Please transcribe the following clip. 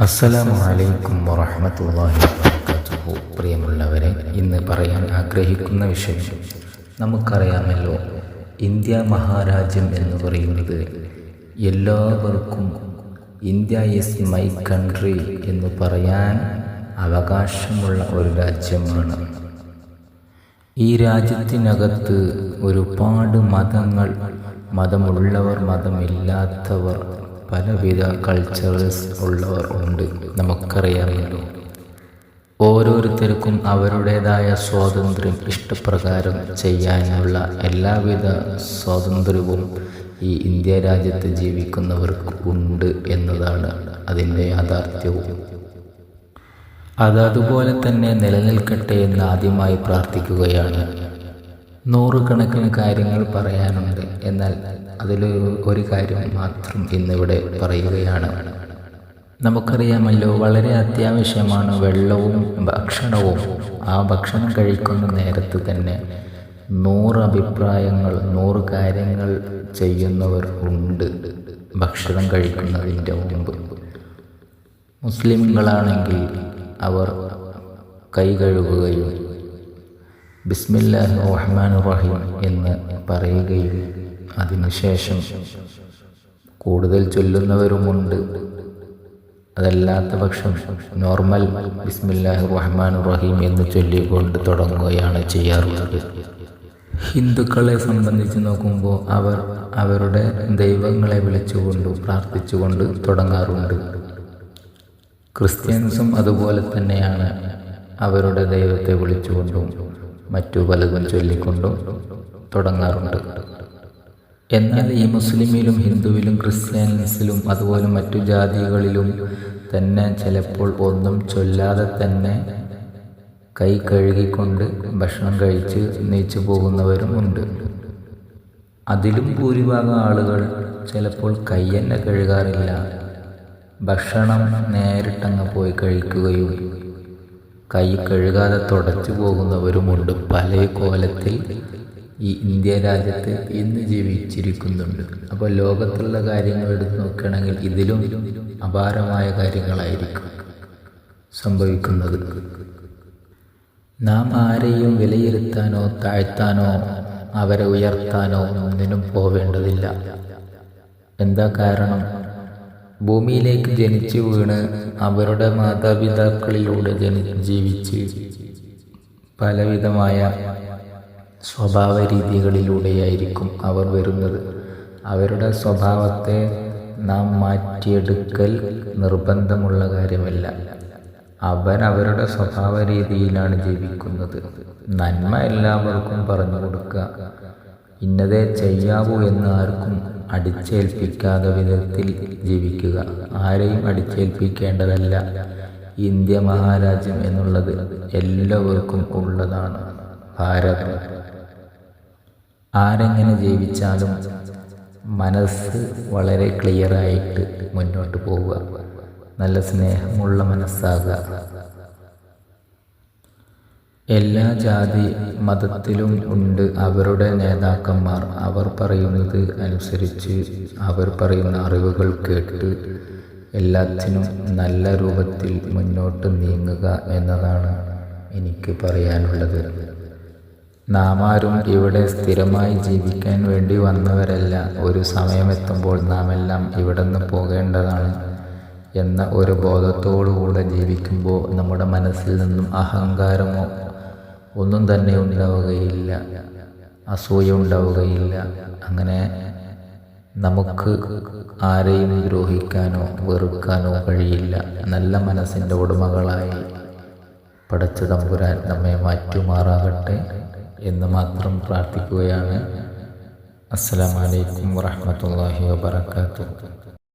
അസ്സലാമു അലൈക്കും വറഹമത്തല്ലാഹി വബറകാതുഹു. പ്രിയമുള്ളവരെ ഇന്ന് പറയാൻ ആഗ്രഹിക്കുന്ന വിഷയം നമുക്കറിയാമല്ലോ ഇന്ത്യ മഹാരാജ്യം എന്ന് പറയുന്നത് എല്ലാവർക്കും ഇന്ത്യ ഈസ് മൈ കൺട്രി എന്ന് പറയാൻ അവകാശമുള്ള ഒരു രാജ്യമാണ്. ഈ രാജ്യത്തിനകത്ത് ഒരുപാട് മതങ്ങൾ മതമുള്ളവർ മതമില്ലാത്തവർ പലവിധ കൾച്ചേഴ്സ് ഉള്ളവർ ഉണ്ട്. നമുക്കറിയാമല്ലോ. ഓരോരുത്തർക്കും അവരുടേതായ സ്വാതന്ത്ര്യം ഇഷ്ടപ്രകാരം ചെയ്യാനുള്ള എല്ലാവിധ സ്വാതന്ത്ര്യവും ഈ ഇന്ത്യ രാജ്യത്ത് ജീവിക്കുന്നവർക്ക് ഉണ്ട് എന്നതാണ് അതിന്റെ യാഥാർത്ഥ്യവും. അതതുപോലെ തന്നെ നിലനിൽക്കട്ടെ എന്ന് ആദ്യമായി പ്രാർത്ഥിക്കുകയാണ്. നൂറുകണക്കിന് കാര്യങ്ങൾ പറയാനുണ്ട്. എന്നാൽ അതിൽ ഒരു കാര്യം മാത്രം ഇന്നിവിടെ പറയുകയാണ്. നമുക്കറിയാമല്ലോ വളരെ അത്യാവശ്യമാണ് വെള്ളവും ഭക്ഷണവും. ആ ഭക്ഷണം കഴിക്കുന്ന നേരത്ത് തന്നെ നൂറ് അഭിപ്രായങ്ങൾ നൂറ് കാര്യങ്ങൾ ചെയ്യുന്നവർ ഉണ്ട് ഭക്ഷണം കഴിക്കുന്നതിന്റെ മുമ്പ്. മുസ്ലിംകളാണെങ്കിൽ അവർ കൈ കഴുകുകയും ബിസ്മില്ലാഹ് റഹ്മാൻ റഹീം എന്ന് പറയുകയും അതിനുശേഷം കൂടുതൽ ചൊല്ലുന്നവരുമുണ്ട്. അതല്ലാത്ത പക്ഷം നോർമൽ ബിസ്മില്ലാഹി റഹ്മാൻ റഹീം എന്ന് ചൊല്ലിക്കൊണ്ട് തുടങ്ങുകയാണ് ചെയ്യാറുള്ളത്. ഹിന്ദുക്കളെ സംബന്ധിച്ച് നോക്കുമ്പോൾ അവർ അവരുടെ ദൈവങ്ങളെ വിളിച്ചുകൊണ്ട് പ്രാർത്ഥിച്ചുകൊണ്ട് തുടങ്ങാറുണ്ട്. ക്രിസ്ത്യൻസും അതുപോലെ തന്നെയാണ് അവരുടെ ദൈവത്തെ വിളിച്ചുകൊണ്ടും മറ്റു പലതും ചൊല്ലിക്കൊണ്ടും തുടങ്ങാറുണ്ട്. എന്നാൽ ഈ മുസ്ലിമിലും ഹിന്ദുവിലും ക്രിസ്ത്യാനിസിലും അതുപോലെ മറ്റു ജാതികളിലും തന്നെ ചിലപ്പോൾ ഒന്നും ചൊല്ലാതെ തന്നെ കൈ കഴുകിക്കൊണ്ട് ഭക്ഷണം കഴിച്ച് നീച്ചു പോകുന്നവരും ഉണ്ട്. അതിലും ഭൂരിഭാഗം ആളുകൾ ചിലപ്പോൾ കൈ തന്നെ കഴുകാറില്ല. ഭക്ഷണം നേരിട്ടങ്ങ് പോയി കഴിക്കുകയും കൈ കഴുകാതെ തുടച്ചു പോകുന്നവരുമുണ്ട്. പല കോലത്തിൽ ഈ ഇന്ത്യ രാജ്യത്ത് ഇന്ന് ജീവിച്ചിരിക്കുന്നുണ്ട്. അപ്പോൾ ലോകത്തുള്ള കാര്യങ്ങൾ എടുത്ത് നോക്കുകയാണെങ്കിൽ ഇതിലും അപാരമായ കാര്യങ്ങളായിരിക്കും സംഭവിക്കുന്നത്. നാം ആരെയും വിലയിരുത്താനോ താഴ്ത്താനോ അവരെ ഉയർത്താനോ ഒന്നിനും പോവേണ്ടതില്ല. എന്താ കാരണം? ഭൂമിയിലേക്ക് ജനിച്ചു വീണ് അവരുടെ മാതാപിതാക്കളിലൂടെ ജനി ജീവിച്ച് പലവിധമായ സ്വഭാവ രീതികളിലൂടെയായിരിക്കും അവർ വരുന്നത്. അവരുടെ സ്വഭാവത്തെ നാം മാറ്റിയെടുക്കൽ നിർബന്ധമുള്ള കാര്യമല്ല. അവൻ അവരുടെ സ്വഭാവ രീതിയിലാണ് ജീവിക്കുന്നത്. നന്മ എല്ലാവർക്കും പറഞ്ഞു കൊടുക്കുക. ഇന്നതേ ചെയ്യാവൂ എന്ന് ആർക്കും അടിച്ചേൽപ്പിക്കാത്ത വിധത്തിൽ ജീവിക്കുക. ആരെയും അടിച്ചേൽപ്പിക്കേണ്ടതല്ല. ഇന്ത്യ മഹാരാജ്യം എന്നുള്ളത് എല്ലാവർക്കും ഉള്ളതാണ്. ഭാരതം. ആരെങ്ങനെ ജീവിച്ചാലും മനസ്സ് വളരെ ക്ലിയറായിട്ട് മുന്നോട്ട് പോവുക. നല്ല സ്നേഹമുള്ള മനസ്സാകുക. എല്ലാ ജാതി മതത്തിലും ഉണ്ട് അവരുടെ നേതാക്കന്മാർ. അവർ പറയുന്നത് അനുസരിച്ച് അവർ പറയുന്ന അറിവുകൾ കേട്ട് എല്ലാത്തിനും നല്ല രൂപത്തിൽ മുന്നോട്ട് നീങ്ങുക എന്നതാണ് എനിക്ക് പറയാനുള്ളത്. നാം ആരും ഇവിടെ സ്ഥിരമായി ജീവിക്കാൻ വേണ്ടി വന്നവരല്ല. ഒരു സമയമെത്തുമ്പോൾ നാം എല്ലാം ഇവിടെ നിന്ന് പോകേണ്ടതാണ് എന്ന ഒരു ബോധത്തോടുകൂടെ ജീവിക്കുമ്പോൾ നമ്മുടെ മനസ്സിൽ നിന്നും അഹങ്കാരമോ ഒന്നും തന്നെ ഉണ്ടാവുകയില്ല. അസൂയ ഉണ്ടാവുകയില്ല. അങ്ങനെ നമുക്ക് ആരെയും ദ്രോഹിക്കാനോ വെറുക്കാനോ കഴിയില്ല. നല്ല മനസ്സിന്റെ ഉടമകളായി പടച്ച തമ്പുരാൻ നമ്മെ മാറ്റുമാറാകട്ടെ. എന്ന് മാത്രം പ്രാർത്ഥിക്കുകയാണ്. അസ്സലാമലൈക്കും വാഹമത്തല്ലാഹി വാബർക്കാത്തു